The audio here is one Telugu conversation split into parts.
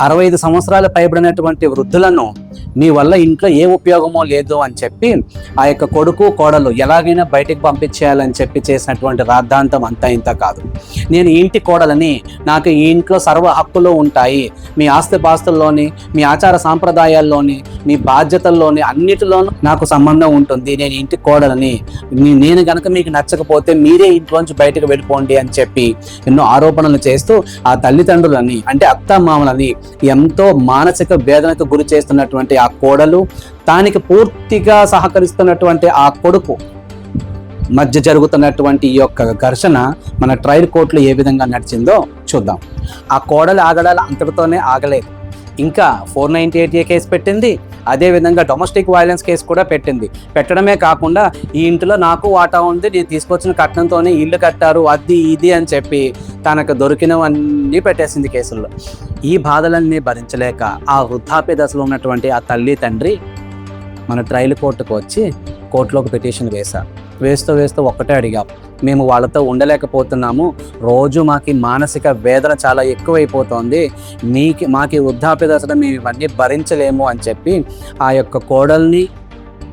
అరవై ఐదు సంవత్సరాలు పైబడినటువంటి వృద్ధులను నీ వల్ల ఇంట్లో ఏ ఉపయోగమో లేదు అని చెప్పి ఆ యొక్క కొడుకు కోడలు ఎలాగైనా బయటికి పంపించేయాలని చెప్పి చేసినటువంటి రాద్ధాంతం అంతా ఇంత కాదు. నేను ఇంటి కోడలని నాకు ఈ ఇంట్లో సర్వ హక్కులు ఉంటాయి. మీ ఆస్తిపాస్తుల్లోని మీ ఆచార సాంప్రదాయాల్లోని మీ బాధ్యతల్లోని అన్నిటిలోనూ నాకు సంబంధం ఉంటుంది. నేను ఇంటి కోడలని. నేను గనక మీకు నచ్చకపోతే మీరే ఇంట్లోంచి బయటకు వెళ్ళిపోండి అని చెప్పి ఎన్నో ఆరోపణలు చేస్తూ ఆ తల్లిదండ్రులని అంటే అత్త మామలని ఎంతో మానసిక వేదనకు గురి చేస్తున్నటువంటి ఆ కోడలు దానికి పూర్తిగా సహకరిస్తున్నటువంటి ఆ కొడుకు మధ్య జరుగుతున్నటువంటి ఈ యొక్క ఘర్షణ మన ట్రైల్ కోర్టులో ఏ విధంగా నడిచిందో చూద్దాం. ఆ కోడలు ఆగడాలు అంతటితోనే ఆగలేదు. ఇంకా four ninety eight A case పెట్టింది. అదేవిధంగా డొమెస్టిక్ వైలెన్స్ కేసు కూడా పెట్టింది. పెట్టడమే కాకుండా ఈ ఇంటిలో నాకు వాటా ఉంది నేను తీసుకొచ్చిన కట్నంతోనే ఇల్లు కట్టారు అది ఇది అని చెప్పి తనకు దొరికినవన్నీ పెట్టేసింది కేసుల్లో. ఈ బాధలన్నీ భరించలేక ఆ వృద్ధాప్య దశలో ఉన్నటువంటి ఆ తల్లి తండ్రి మన ట్రయల్ కోర్టుకు వచ్చి కోర్టులోకి పిటిషన్ వేశారు. వేస్తూ వేస్తూ ఒక్కటే అడిగాం. మేము వాళ్ళతో ఉండలేకపోతున్నాము. రోజు మాకి మానసిక వేదన చాలా ఎక్కువైపోతుంది. మీకి మాకి వృద్ధాప్య దశలో మేము ఇవన్నీ భరించలేము అని చెప్పి ఆ యొక్క కోడల్ని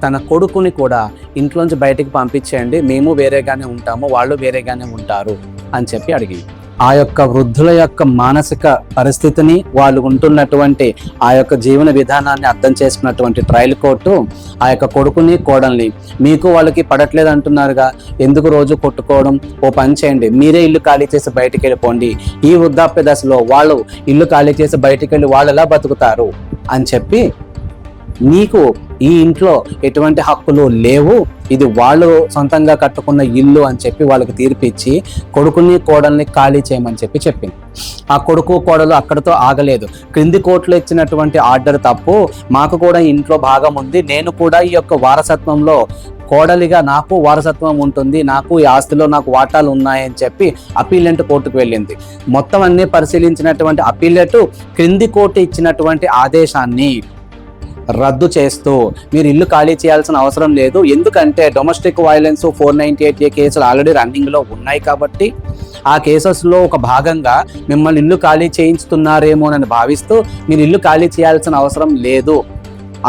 తన కొడుకుని కూడా ఇంట్లోంచి బయటికి పంపించేయండి. మేము వేరేగానే ఉంటాము వాళ్ళు వేరేగానే ఉంటారు అని చెప్పి అడిగింది ఆ యొక్క వృద్ధుల యొక్క మానసిక పరిస్థితిని వాళ్ళు ఉంటున్నటువంటి ఆ యొక్క జీవన విధానాన్ని అర్థం చేసుకున్నటువంటి ట్రయల్ కోర్టు ఆ యొక్క కొడుకుని కోడల్ని మీకు వాళ్ళకి పడట్లేదు అంటున్నారుగా. ఎందుకు రోజు కొట్టుకోవడం? ఓ పని చేయండి. మీరే ఇల్లు ఖాళీ చేసి బయటికి వెళ్ళిపోండి. ఈ వృద్ధాప్య దశలో వాళ్ళు ఇల్లు ఖాళీ చేసి బయటికి వెళ్ళి వాళ్ళు ఎలా బతుకుతారు? అని చెప్పి నీకు ఈ ఇంట్లో ఎటువంటి హక్కులు లేవు. ఇది వాళ్ళు సొంతంగా కట్టుకున్న ఇల్లు అని చెప్పి వాళ్ళకి తీర్పిచ్చి కొడుకుని కోడల్ని ఖాళీ చేయమని చెప్పి చెప్పింది. ఆ కొడుకు కోడలు అక్కడితో ఆగలేదు. క్రింది కోర్టులో ఇచ్చినటువంటి ఆర్డర్ తప్పు. మాకు కూడా ఇంట్లో భాగం ఉంది. నేను కూడా ఈ యొక్క వారసత్వంలో కోడలిగా నాకు వారసత్వం ఉంటుంది. నాకు ఈ ఆస్తిలో నాకు వాటాలు ఉన్నాయని చెప్పి అపీలెంట్ కోర్టుకు వెళ్ళింది. మొత్తం అన్ని పరిశీలించినటువంటి అపీలెట్ క్రింది కోర్టు ఇచ్చినటువంటి ఆదేశాన్ని రద్దు చేస్తూ మీరు ఇల్లు ఖాళీ చేయాల్సిన అవసరం లేదు. ఎందుకంటే domestic violence four ninety eight A కేసులు ఆల్రెడీ రన్నింగ్లో ఉన్నాయి కాబట్టి ఆ కేసెస్లో ఒక భాగంగా మిమ్మల్ని ఇల్లు ఖాళీ చేయించుతున్నారేమోనని భావిస్తూ మీరు ఇల్లు ఖాళీ చేయాల్సిన అవసరం లేదు.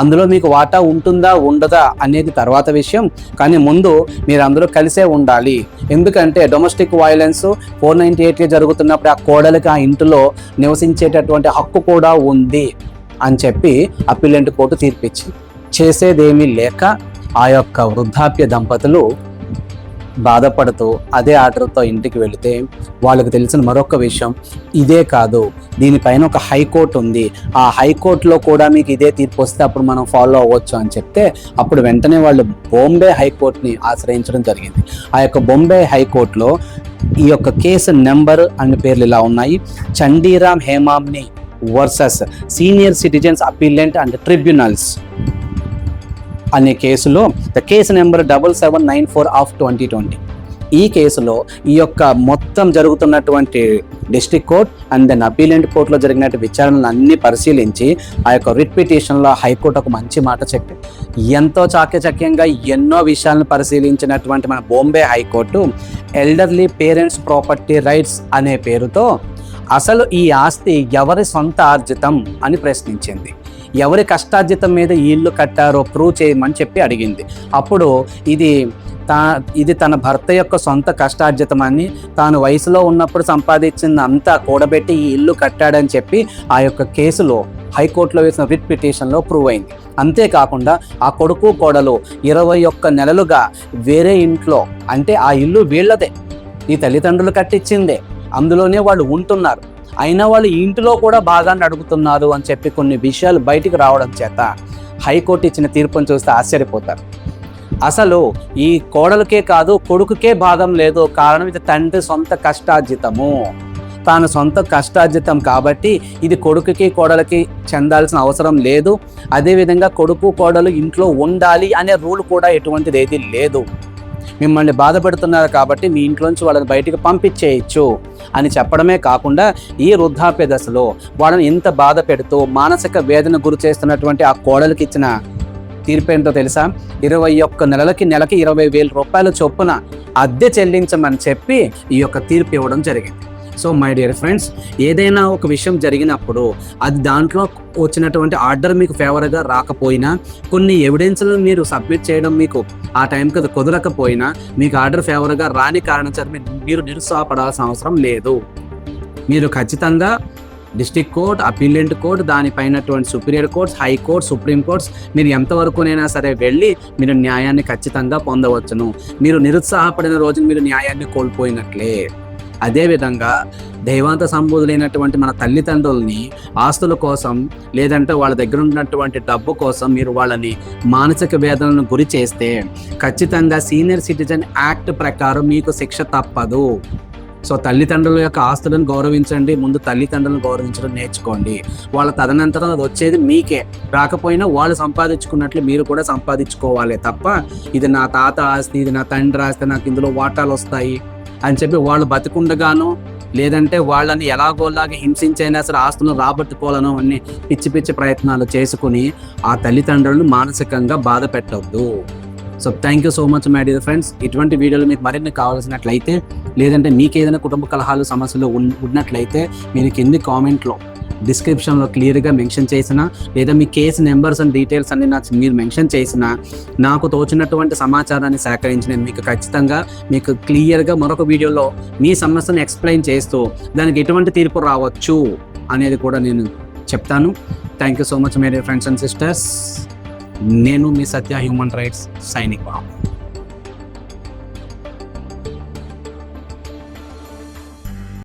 అందులో మీకు వాటా ఉంటుందా ఉండదా అనేది తర్వాత విషయం. కానీ ముందు మీరు అందరూ కలిసే ఉండాలి. ఎందుకంటే domestic violence four ninety eight జరుగుతున్నప్పుడు ఆ కోడలికి ఆ ఇంటిలో నివసించేటటువంటి హక్కు కూడా ఉంది. అని చెప్పి అప్పిలెంట్ కోర్టు తీర్పిచ్చింది. చేసేదేమీ లేక ఆ యొక్క వృద్ధాప్య దంపతులు బాధపడుతూ అదే ఆర్డర్తో ఇంటికి వెళితే వాళ్ళకి తెలిసిన మరొక విషయం ఇదే కాదు దీనిపైన ఒక హైకోర్టు ఉంది. ఆ హైకోర్టులో కూడా మీకు ఇదే తీర్పు వస్తే అప్పుడు మనం ఫాలో అవ్వచ్చు అని చెప్తే అప్పుడు వెంటనే వాళ్ళు బొంబే హైకోర్టుని ఆశ్రయించడం జరిగింది. ఆ యొక్క బొంబే హైకోర్టులో ఈ యొక్క కేసు నెంబర్ అనే పేర్లు ఇలా ఉన్నాయి. Chandiram హేమామ్ని versus senior citizens appellate and tribunals. అనే కేసులో the case number double seven nine four of twenty twenty. ఈ కేసులో ఈ యొక్క మొత్తం జరుగుతున్నటువంటి district court and then appellate కోర్టులో జరిగిన విచారణలు అన్ని పరిశీలించి ఆ యొక్క రిట్ పిటిషన్లో హైకోర్టు ఒక మంచి మాట చెప్పి ఎంతో చాకచక్యంగా ఎన్నో విషయాలను పరిశీలించినటువంటి మన Bombay high court elderly parents property rights అనే పేరుతో అసలు ఈ ఆస్తి ఎవరి సొంత ఆర్జితం అని ప్రశ్నించింది. ఎవరి కష్టార్జితం మీద ఈ ఇల్లు కట్టారో ప్రూవ్ చేయమని చెప్పి అడిగింది. అప్పుడు ఇది తా ఇది తన భర్త యొక్క సొంత కష్టార్జితం అని తాను వయసులో ఉన్నప్పుడు సంపాదించింది అంతా కూడబెట్టి ఈ ఇల్లు కట్టాడని చెప్పి ఆ యొక్క కేసులో హైకోర్టులో వేసిన రిట్ పిటిషన్లో ప్రూవ్ అయింది. అంతేకాకుండా ఆ కొడుకు కోడలు ఇరవై ఒక్క నెలలుగా వేరే ఇంట్లో అంటే ఆ ఇల్లు వీళ్ళదే. ఈ తల్లిదండ్రులు కట్టించిందే. అందులోనే వాళ్ళు ఉంటున్నారు. అయినా వాళ్ళు ఇంటిలో కూడా భాగాన్ని అడుగుతున్నారు అని చెప్పి కొన్ని విషయాలు బయటికి రావడం చేత హైకోర్టు ఇచ్చిన తీర్పును చూస్తే ఆశ్చర్యపోతారు. అసలు ఈ కోడలకే కాదు కొడుకుకే భాగం లేదు. కారణం ఇది తండ్రి సొంత కష్టార్జితము. తాను సొంత కష్టార్జితం కాబట్టి ఇది కొడుకుకి కోడలకి చెందాల్సిన అవసరం లేదు. అదేవిధంగా కొడుకు కోడలు ఇంట్లో ఉండాలి అనే రూల్ కూడా ఎటువంటిది ఏది లేదు. మిమ్మల్ని బాధపడుతున్నారు కాబట్టి మీ ఇంట్లోంచి వాళ్ళని బయటికి పంపించేయచ్చు అని చెప్పడమే కాకుండా ఈ వృద్ధాప్య దశలో వాళ్ళని ఎంత బాధ పెడుతూ మానసిక వేదన గురి చేస్తున్నటువంటి ఆ కోడలికి ఇచ్చిన తీర్పు ఏంటో తెలుసా? ఇరవై ఒక్క నెలలకి నెలకి ఇరవై వేల రూపాయల చొప్పున అద్దె చెల్లించమని చెప్పి ఈ యొక్క తీర్పు ఇవ్వడం జరిగింది. సో మై డియర్ ఫ్రెండ్స్ ఏదైనా ఒక విషయం జరిగినప్పుడు అది దాంట్లో వచ్చినటువంటి ఆర్డర్ మీకు ఫేవర్గా రాకపోయినా కొన్ని ఎవిడెన్స్లను మీరు సబ్మిట్ చేయడం మీకు ఆ టైంకి అది కుదరకపోయినా మీకు ఆర్డర్ ఫేవర్గా రాని కారణం చేత మీరు- మీరు నిరుత్సాహపడాల్సిన అవసరం లేదు. మీరు ఖచ్చితంగా district court appellate court దానిపైనటువంటి superior courts high court supreme courts మీరు ఎంతవరకునైనా సరే వెళ్ళి మీరు న్యాయాన్ని ఖచ్చితంగా పొందవచ్చును. మీరు నిరుత్సాహపడిన రోజు మీరు న్యాయాన్ని కోల్పోయినట్లే. అదేవిధంగా దైవాంత సంబోధులైనటువంటి మన తల్లిదండ్రుల్ని ఆస్తుల కోసం లేదంటే వాళ్ళ దగ్గర ఉన్నటువంటి డబ్బు కోసం మీరు వాళ్ళని మానసిక వేదనలను గురి చేస్తే ఖచ్చితంగా సీనియర్ సిటిజన్ యాక్ట్ ప్రకారం మీకు శిక్ష తప్పదు. సో తల్లిదండ్రుల యొక్క ఆస్తులను గౌరవించండి ముందు తల్లిదండ్రులను గౌరవించడం నేర్చుకోండి. వాళ్ళ తదనంతరం అది వచ్చేది మీకే. రాకపోయినా వాళ్ళు సంపాదించుకున్నట్లు మీరు కూడా సంపాదించుకోవాలి తప్ప ఇది నా తాత ఆస్తి ఇది నా తండ్రి ఆస్తి నాకు ఇందులో వాటాలు వస్తాయి. అని చెప్పి వాళ్ళు బతికుండగాను లేదంటే వాళ్ళని ఎలాగోలాగా హింసించైనా సరే ఆస్తులను రాబట్టుకోవాలను అన్ని పిచ్చి పిచ్చి ప్రయత్నాలు చేసుకుని ఆ తల్లిదండ్రులను మానసికంగా బాధ పెట్టవద్దు so thank you so much my dear friends ఇటువంటి వీడియోలు మీకు మరిన్ని కావాల్సినట్లయితే లేదంటే మీకు ఏదైనా కుటుంబ కలహాలు సమస్యలు ఉన్- ఉన్నట్లయితే మీరు కింది కామెంట్లో డిస్క్రిప్షన్లో క్లియర్గా మెన్షన్ చేసిన లేదా మీ కేసు నెంబర్స్ అండ్ డీటెయిల్స్ అన్ని నాకు మీరు మెన్షన్ చేసిన నాకు తోచినటువంటి సమాచారాన్ని సేకరించి నేను మీకు ఖచ్చితంగా మీకు క్లియర్గా మరొక వీడియోలో మీ సమస్యను ఎక్స్ప్లెయిన్ చేస్తూ దానికి ఎటువంటి తీర్పు రావచ్చు అనేది కూడా నేను చెప్తాను. థ్యాంక్ యూ సో మచ్ మేరీ ఫ్రెండ్స్ అండ్ సిస్టర్స్ నేను మీ సత్య హ్యూమన్ రైట్స్ సైనిక్. బాబు